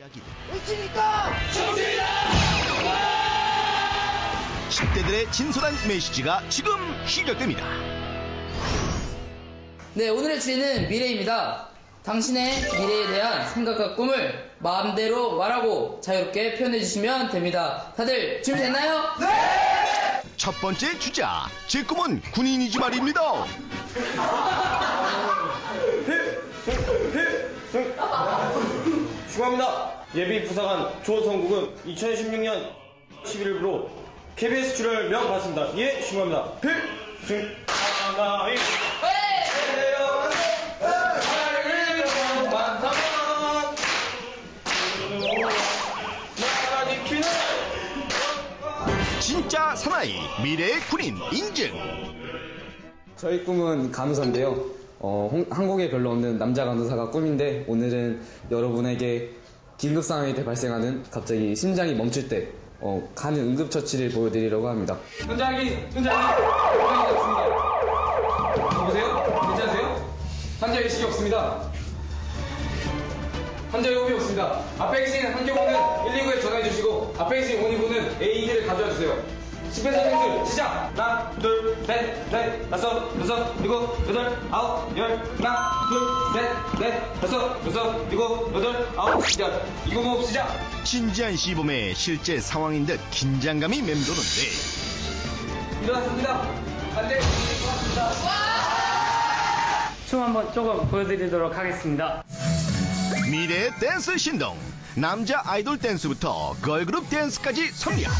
이야기들. 10대들의 진솔한 메시지가 지금 시작됩니다. 네, 오늘의 주제는 미래입니다. 당신의 미래에 대한 생각과 꿈을 마음대로 말하고 자유롭게 표현해 주시면 됩니다. 다들 준비됐나요? 첫 번째 주자, 제 꿈은 군인이지 말입니다. 축하합니다. 예비 부사관 조성국은 2016년 11일부로 KBS 출연을 명받습니다. 예, 축하합니다. 필승 하나의 진짜 사나이, 미래의 군인 인증. 저희 꿈은 간호사인데요. 어, 홍- 한국에 별로 없는 남자 간호사가 꿈인데 오늘은 여러분에게 긴급 상황이 때 발생하는 갑자기 심장이 멈출 때 어, 가는 응급처치를 보여드리려고 합니다. 현장이 현장이 현장이 없습니다. 여보세요? 괜찮으세요? 환자 의식이 없습니다. 환자 호흡이 없습니다. 앞에 계신 한경호는 119에 전화해 주시고 앞에 계신 원희분은 AED를 가져와 주세요. 집회선생들 시작! 하나, 둘, 셋, 넷, 다섯, 여섯, 일곱, 여덟, 아홉, 열, 하나, 둘, 셋, 넷, 다섯, 여섯, 일곱, 여덟, 아홉, 열. 이공호흡 시작! 진지한 시범의 실제 상황인 듯 긴장감이 맴도는데 일어났습니다. 안돼. 춤 한번 조금 보여드리도록 하겠습니다. 미래의 댄스 신동 남자 아이돌 댄스부터 걸그룹 댄스까지 섭렵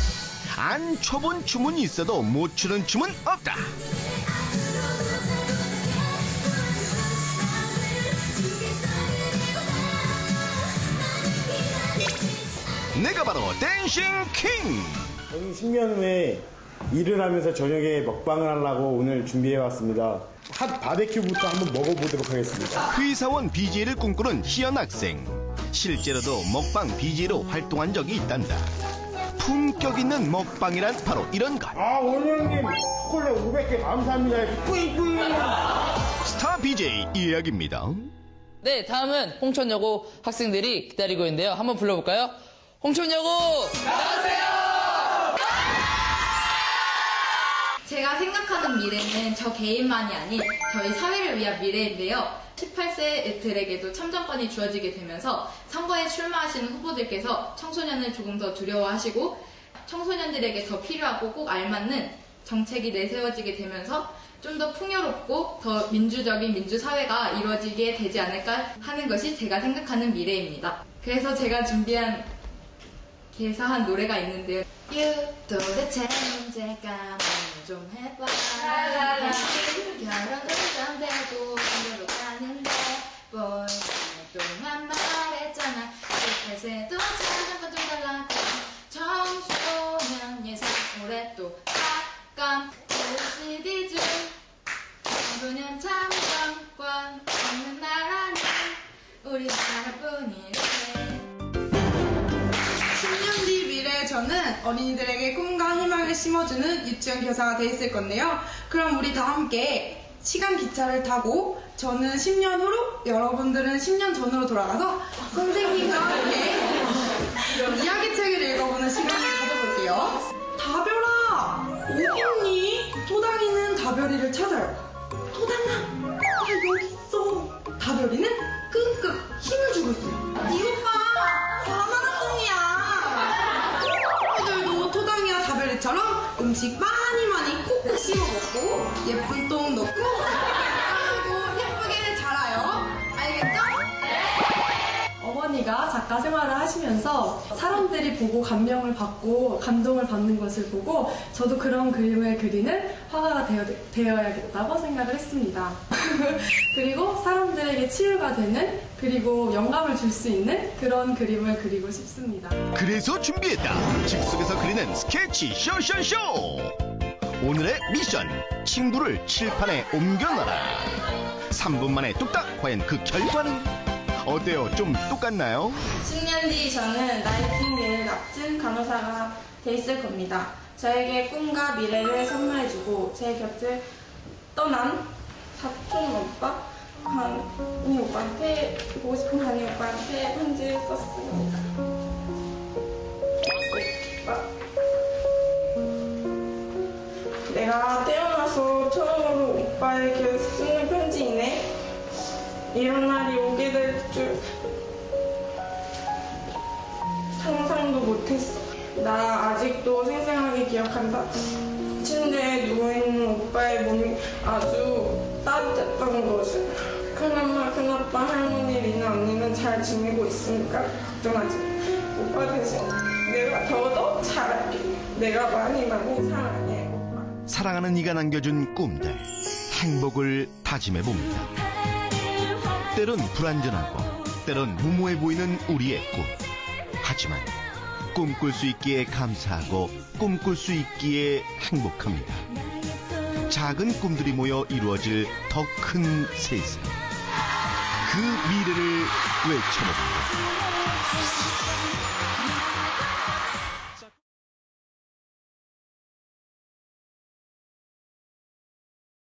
안 춰본 춤은 있어도 못 추는 춤은 없다 내가 바로 댄싱 킹 저는 10년 후에 일을 하면서 저녁에 먹방을 하려고 오늘 준비해 왔습니다. 핫 바베큐부터 한번 먹어보도록 하겠습니다. 회사원 BJ를 꿈꾸는 희연 학생 실제로도 먹방 BJ로 활동한 적이 있단다 품격 있는 먹방이란 바로 이런 것 아 원영님 콜레 500개 감사합니다. 뿌이뿌이. 스타 BJ 이야기입니다 네, 다음은 홍천여고 학생들이 기다리고 있는데요. 한번 불러볼까요? 홍천여고! 제가 생각하는 미래는 저 개인만이 아닌 저희 사회를 위한 미래인데요. 18세 애들에게도 참정권이 주어지게 되면서 선거에 출마하시는 후보들께서 청소년을 조금 더 두려워하시고 청소년들에게 더 필요하고 꼭 알맞는 정책이 내세워지게 되면서 좀 더 풍요롭고 더 민주적인 민주사회가 이루어지게 되지 않을까 하는 것이 제가 생각하는 미래입니다. 그래서 제가 준비한 개사한 노래가 있는데요. You 도대체 문제가 뭐 좀 해봐. 결혼은 전되고 반대로 가는데 뭘 동안 말했잖아. 실패세도 작은 건좀 달라고. 청소년 예산 올해 또 삭감. LCD 중 청소년 참정권 없는 나라는 우리 나라뿐이래. 어린이들에게 꿈과 희망을 심어주는 유치원 교사가 돼 있을 건데요. 그럼 우리 다 함께 시간 기차를 타고 저는 10년 후로 여러분들은 10년 전으로 돌아가서 선생님과 함께 이야기 책을 읽어보는 시간을 가져볼게요. 다별아 어딨니? 토당이는 다별이를 찾아요. 토당아 나 여기 있어. 다별이는 다별이처럼 음식 많이 많이 콕콕 씹어 먹고 예쁜 똥 넣고 예쁘게 어머니가 작가 생활을 하시면서 사람들이 보고 감명을 받고 감동을 받는 것을 보고 저도 그런 그림을 그리는 화가가 되어, 되어 야겠다고 생각을 했습니다. 그리고 사람들에게 치유가 되는 그리고 영감을 줄 수 있는 그런 그림을 그리고 싶습니다. 그래서 준비했다. 즉석에서 그리는 스케치 쇼쇼쇼! 오늘의 미션 친구를 칠판에 옮겨놔라. 3분 만에 뚝딱! 과연 그 결과는 어때요 좀 똑같나요? 10년 뒤 저는 나이팅게일 같은 간호사가 돼 있을 겁니다. 저에게 꿈과 미래를 선물해주고 제 곁을 떠난 사촌 오빠 간이 오빠한테 보고 싶은 간이 오빠한테 편지를 썼습니다. 내가 태어나서 처음으로 오빠에게 쓰는 편지이네. 이런 날이 오 게될줄 상상도 못했어. 나 아직도 생생하게 기억한다. 침대에 누워있는 오빠의 몸이 아주 따뜻했던 것을. 큰엄마, 큰아빠, 할머니, 리나 언니는 잘 지내고 있으니까 걱정하지 마. 오빠 대신 내가 더더 잘할게. 내가 많이 많이 사랑해, 오빠. 사랑하는 이가 남겨준 꿈들 행복을 다짐해 봅니다. 때론 불안전하고 때론 무모해 보이는 우리의 꿈. 하지만 꿈꿀 수 있기에 감사하고 꿈꿀 수 있기에 행복합니다. 작은 꿈들이 모여 이루어질 더 큰 세상. 그 미래를 외쳐봅니다.